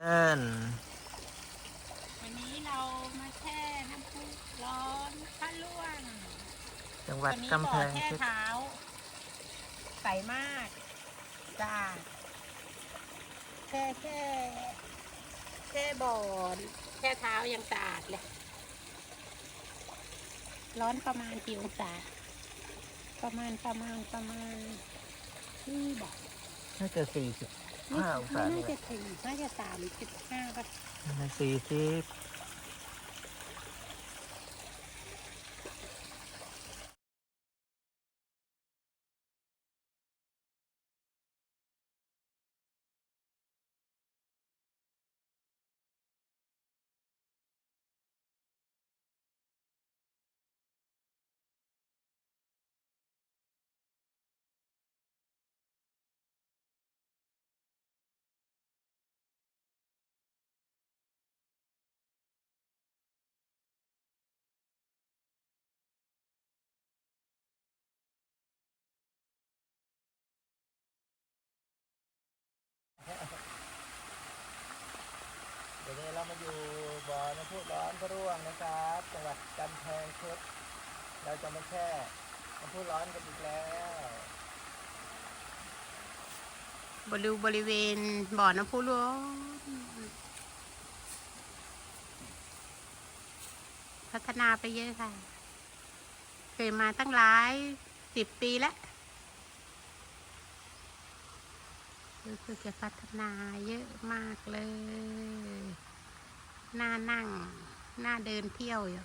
เอิ้นวันนี้เรามาแช่น้ำพุร้อนพระล่วงจังหวัดวันนี้กำแพบ่องแช่เพชรเท้าใสมากจ้าแช่แช่แช่บ่อนแช่เท้ายังสะอาดเลย ร้อนประมาณกี่องศาประมาณประมาณประมาณที่บอกน่าจะสี่สิบไม่ ห้าองศาน่าเนี่ยจะถึงน่าจะสามสิบห้าป่ะ สี่สิบ นี้เรามาอยู่บ่อน้ำพุร้อนพระร่วงนะครับจังหวัดกำแพงเพชรเราจะมาแช่น้ำพุร้อนกันอีกแล้วบริบริเวณบ่อน้ำพุร้อนพัฒนาไปเยอะค่ะ เคยมาตั้งหลายสิบปีแล้วรู้สึกจะพัฒนาเยอะมากเลย น่านั่งน่าเดินเที่ยวอยู่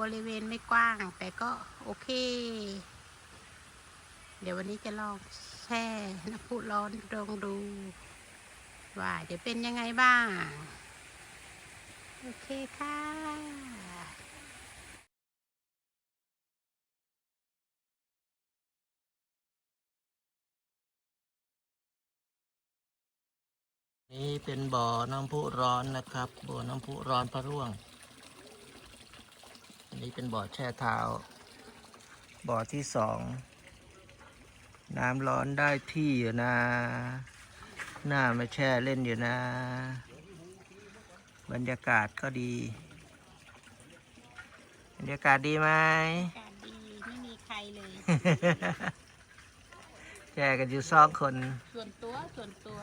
บริเวณไม่กว้าง แต่ก็โอเค เดี๋ยววันนี้จะลองแช่น้ำพุร้อนลองดู ว่าจะเป็นยังไงบ้าง โอเคค่ะ นี่เป็นบ่อน้ำพุร้อนนะครับ บ่อน้ำพุร้อนพระร่วง อันนี้เป็นบ่อแช่เท้า บ่อที่สอง น้ำร้อนได้ที่อยู่นะ หน้ามาแช่เล่นอยู่นะ บรรยากาศก็ดี บรรยากาศดีไหมอากาศดีไม่มีใครเลย แช่กันอยู่สองคน ส่วนตัวส่วนตัว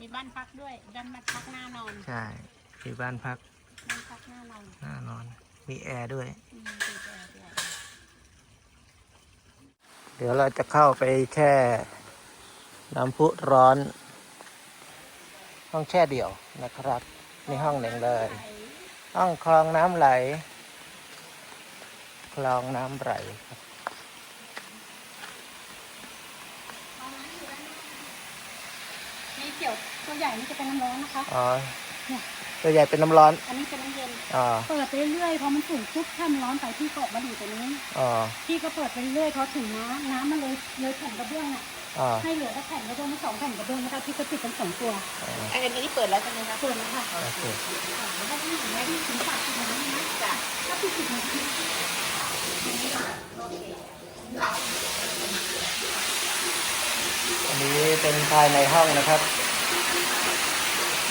มีบ้านพักด้วยบ้านพักหน้านอนใช่ที่บ้านพักบ้านพักหน้านอนหน้านอน มีแอร์ด้วย อืมติดแอร์ด้วยเดี๋ยวเราจะเข้าไปแช่น้ำพุร้อน ห้องแช่เดี่ยวนะครับในห้องหนึ่งเลย ห้องคลองน้ำไหล คลองน้ำไหลครับ เกี่ยวตัวใหญ่นี่จะเป็นน้ำร้อนนะคะอ๋อตัวใหญ่เป็นน้ำร้อน อันนี้เป็นน้ำเย็นอ๋อเปิดไปเรื่อยๆพอมันถึงปุ๊บถ้ามันร้อนไปพี่ก็ออกมาดูตัวนี้อ๋อพี่ก็เปิดไปเรื่อยๆพอถึงน้ำน้ำมันเลยเลยแผ่นกระเบื้องอะอ๋อให้เหลือแค่แผ่นกระเบื้องมาสองแผ่นกระเบื้องนะคะพี่ก็ติดเป็นสองตัวอ๋ออันนี้เปิดแล้วใช่ไหมคะเปิดแล้วค่ะโอเคแล้วถ้าที่ถึงแม้ที่ถึงปากถึงน้ำนะจ้ะถ้าพี่ติดมันอันนี้เป็นภายในห้องนะครับ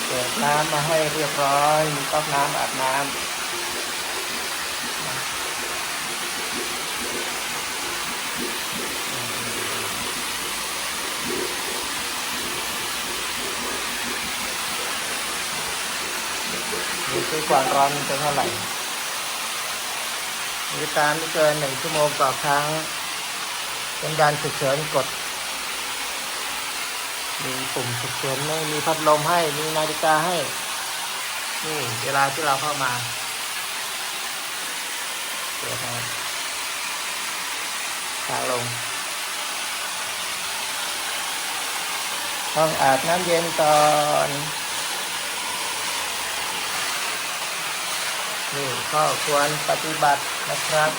เปิดน้ำมาให้เรียบร้อย มีก๊อกน้ำอาบน้ำดูซิความร้อนจะเท่าไหร่บริการไม่เกินหนึ่งชั่วโมงต่อครั้งเป็นการฉุกเฉินกด มีปุ่มฉุกเฉินไม่มีพัดลมให้ มีนาฬิกาให้ นี่เวลาที่เราเข้ามาเปิดนะทางลงต้องอาบน้ำเย็นก่อนนี่ก็ควรปฏิบัตินะครับ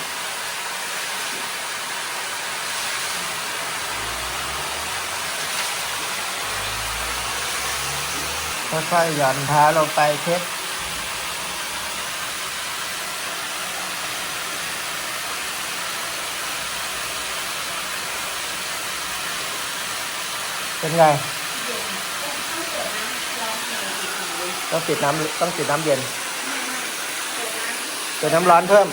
ค่อยๆหย่อนเท้าลงไปเช็ดเป็นไง ต้องติดน้ำต้องติดน้ำเย็นเติมน้ำร้อนเพิ่ม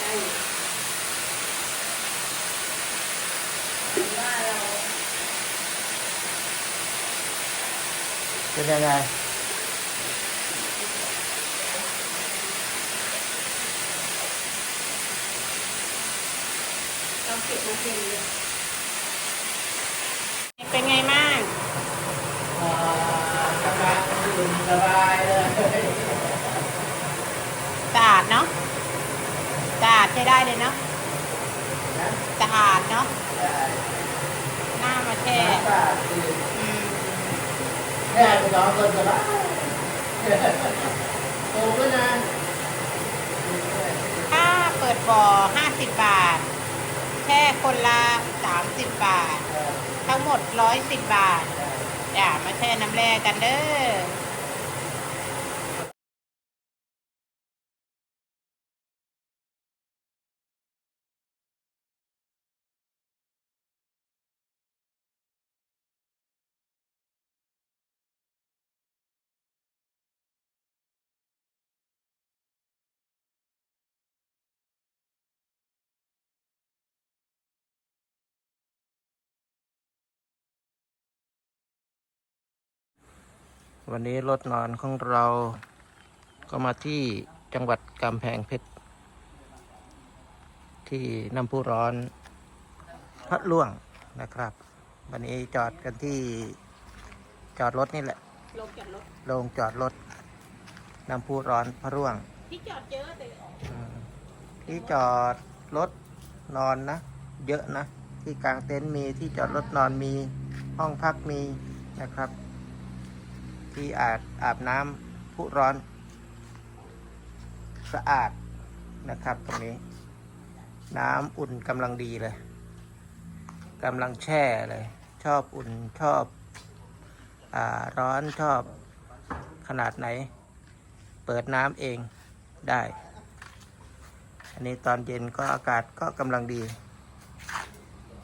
ได้ถือว่าเรา เป็นยังไงเราเก็บมาเป็นเลยเป็นไงบ้างสบายสบายเลยสะอาดเนาะสะอาดใช้ได้เลยเนาะสะอาดเนาะหน้ามาแช่อืม แค่ไปร้องคนสบายโตก็นานถ้าเปิดบ่อ 50 บาทแช่คนละ 30 บาท ทั้งหมด 110 บาท อย่ามาแช่น้ำแร่กันเด้อ วันนี้รถนอนของเราก็มาที่จังหวัดกำแพงเพชร ที่น้ำพุร้อนพัดล่วงนะครับ วันนี้จอดกันที่จอดรถนี่แหละลงจากรถโรงจอดรถน้ำพุร้อนพระร่วง ที่จอดเยอะเลยอืมที่จอดรถนอนนะ เยอะนะ ที่กลางเต็นท์มีที่จอดรถนอนมีห้องพักมีนะครับ ที่อาบอาบน้ำพุร้อน สะอาดนะครับ ตรงนี้ น้ำอุ่นกำลังดีเลยกำลังแช่เลย ชอบอุ่นชอบอร้อนชอบขนาดไหน เปิดน้ำเองได้ อันนี้ตอนเย็นก็อากาศก็กำลังดี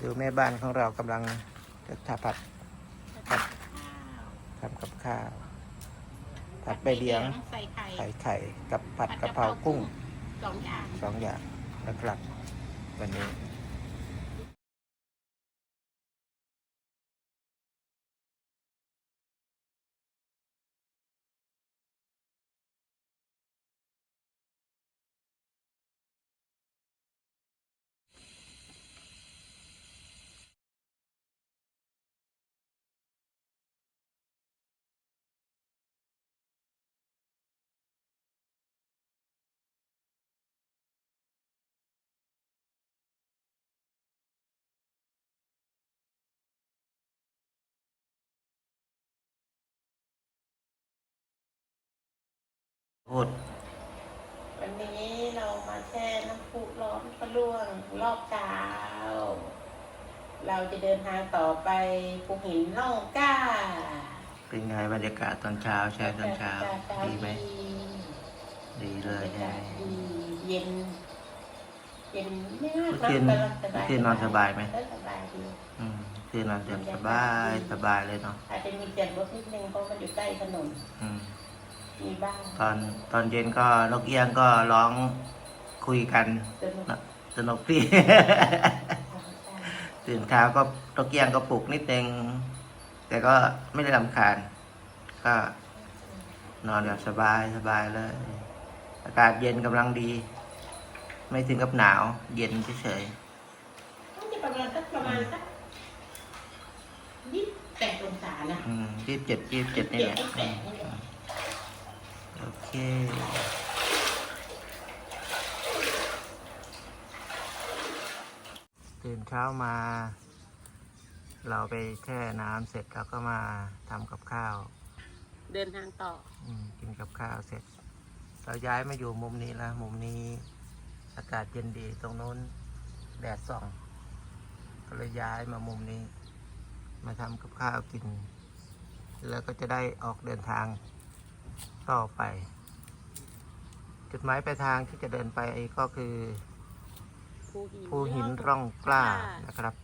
ดูแม่บ้านของเรากำลังจะทาผัดผัด ทำกับข้าว ผัดใบเลี้ยง ใส่ไข่ใส่ไข่กับผัดกะเพรากุ้งสองอย่างสองอย่างนะครับวันนี้ พูดวันนี้เรามาแช่น้ำพุร้อนพะล่วงรอบเช้า เราจะเดินทางต่อไปภูหินล่องกล้า เป็นไงบรรยากาศตอนเช้าแช่ตอนเช้า ดีไหม ดีเลบรยรยาใช่กาศดีเย็น เย็นไม่มากเมื่อคืนนะเมื่อคืนนอนสบายไหมเออสบายดีอืมคือนอนสบายสบายเลยเนาะอาจจะมีเจ็บรถนิดนึงเพราะมันอยู่ใกล้ถนนอื มมีบ้างตอนตอนเย็นก็นกเอี้ยงก็ร้องคุยกันสนุกนะสนุกพี่ ตื่นเช้าก็นกเอี้ยงก็ปลุกนิดนึงแต่ก็ไม่ได้ลำคาญ ก็ นอนแบบสบายสบายเลย อากาศเย็นกำลังดี ไม่ถึงกับหนาว เย็นเฉยน่าจะประมาณสักประมาณสักยี่สิบแปดองศานะๆยี่สิบเจ็ดยี่สิบเจ็ดนี่แหละ ยี่สิบแปดนี่แหละ โอเคตื่นเช้ามา เราไปแช่น้ำเสร็จแล้วก็มาทำกับข้าว เดินทางต่ออืมกินกับข้าวเสร็จ เราย้ายมาอยู่มุมนี้แล้วมุมนี้อากาศเย็นดีตรงนู้น แดดส่อง ก็เลยย้ายมามุมนี้ มาทำกับข้าวกิน แล้วก็จะได้ออกเดินทาง ต่อไป จุดหมายปลายทางที่จะเดินไปก็คือภูหินภูหินร่องกล้านะครับ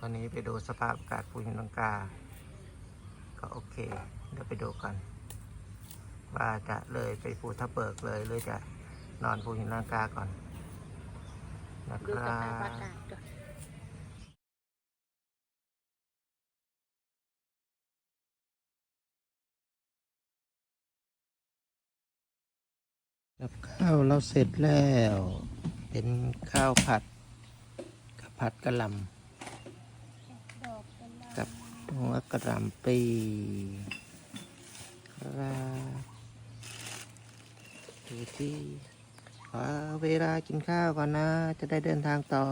วันนี้ไปดูสภาพอากาศภูหินร่องกล้า ก็โอเค เดี๋ยวไปดูกัน ว่าจะเลยไปภูทับเบิกเลยหรือจะนอนภูหินร่องกล้าก่อนนะคดูสรัภาพอาบ กับข้าวเราเสร็จแล้ว เป็นข้าวผัดกับผัดกระหล่ำกับหัวกระหล่ำปีครับดูที่ขอเวลากินข้าวก่อนนะ จะได้เดินทางต่อ